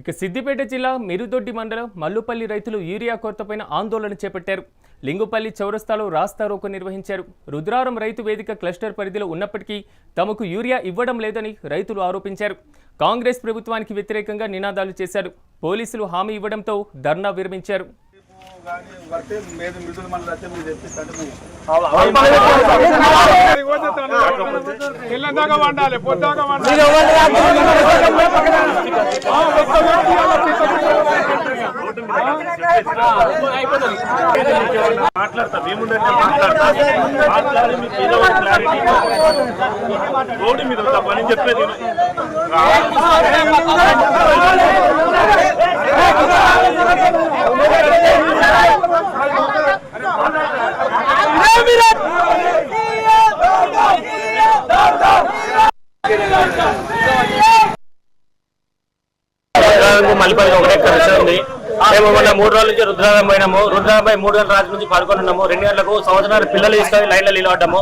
ఇక సిద్దిపేట జిల్లా మిరుదొడ్డి మండలం మల్లుపల్లి రైతులు యూరియా కొరతపైన ఆందోళన చేపట్టారు. లింగుపల్లి చౌరస్తాలో రాస్తారోకో నిర్వహించారు. రుద్రారం రైతు వేదిక క్లస్టర్ పరిధిలో ఉన్నప్పటికీ తమకు యూరియా ఇవ్వడం లేదని రైతులు ఆరోపించారు. కాంగ్రెస్ ప్రభుత్వానికి వ్యతిరేకంగా నినాదాలు చేశారు. పోలీసులు హామీ ఇవ్వడంతో ధర్నా విరమించారు. కానీ వస్తే మీద మిడుదల మండలి అయితే మీరు తెప్పిస్తే మీరు తెల్లందాకా వండాలి పొద్దాకా వండాలి మాట్లాడతా మేముందంటే మాట్లాడతా మాట్లాడి మీకు ఏదో క్లారిటీ రోడ్డు మీద ఉందా పని చెప్పేది మల్లిపల్లి ఒకటే కలిసి ఉంది మేము మొన్న మూడు రోజుల నుంచి రుద్రారం పోయినాము. రుద్రారం మూడు గంటల రాత్రి నుంచి పడుకొని రెండు గంటలకు సంవత్సరాలు పిల్లలు తీసుకొని లైన్లో నిలబడ్డాము.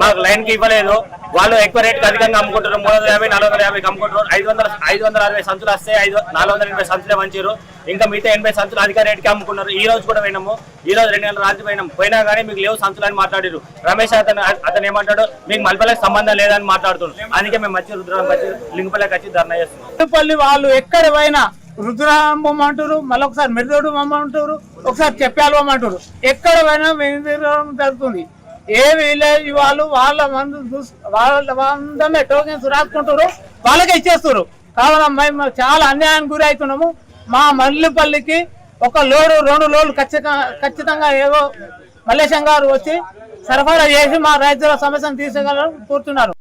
మాకు లైన్కి ఇవ్వలేదు. వాళ్ళు ఎక్కువ రేట్కి అధికంగా అమ్ముకుంటారు మూడు వందల యాభై నాలుగు వందల యాభైకి అమ్ముకుంటారు ఐదు వందల ఐదు వందల అరవై సంచులు వస్తే ఐదు నాలుగు వందల ఎనభై సంచులే మంచిరు ఇంకా మిగతా ఎనభై సంచులు అధిక రేట్కి అమ్ముకున్నారు. ఈ రోజు కూడా పోయినాము. ఈ రోజు రెండు గంటల రాత్రి పోయినాం పోయినా కానీ మీకు లేవు సంచులు అని మాట్లాడారు రమేష్ అతను అతను ఏమంటాడు? మీకు మల్పల్లకి సంబంధం లేదని మాట్లాడుతున్నాం అందుకే మేము మంచి రుద్రం వచ్చి లింగపల్లికి వచ్చి ధర్నా చేస్తున్నాం. వాళ్ళు ఎక్కడ పోయినా రుద్రాంబం అంటారు మళ్ళీ ఒకసారి మెరుదోడు అంటారు ఒకసారి చెప్పాలో అంటారు ఎక్కడ పోయినా మెరుదోడం జరుగుతుంది. ఏ విలేజ్ వాళ్ళు వాళ్ళ మందు వాళ్ళ అందమే టోకెన్స్ రాసుకుంటారు వాళ్ళకే ఇచ్చేస్తారు. కావున మేము చాలా అన్యాయానికి గురి అవుతున్నాము మా మల్లిపల్లికి ఒక లోడు రెండు లోడ్లు ఖచ్చితంగా ఖచ్చితంగా ఏవో మల్లేశం గారు వచ్చి సరఫరా చేసి మా రైతుల సమస్యను తీర్చగలరు కోరుతున్నారు.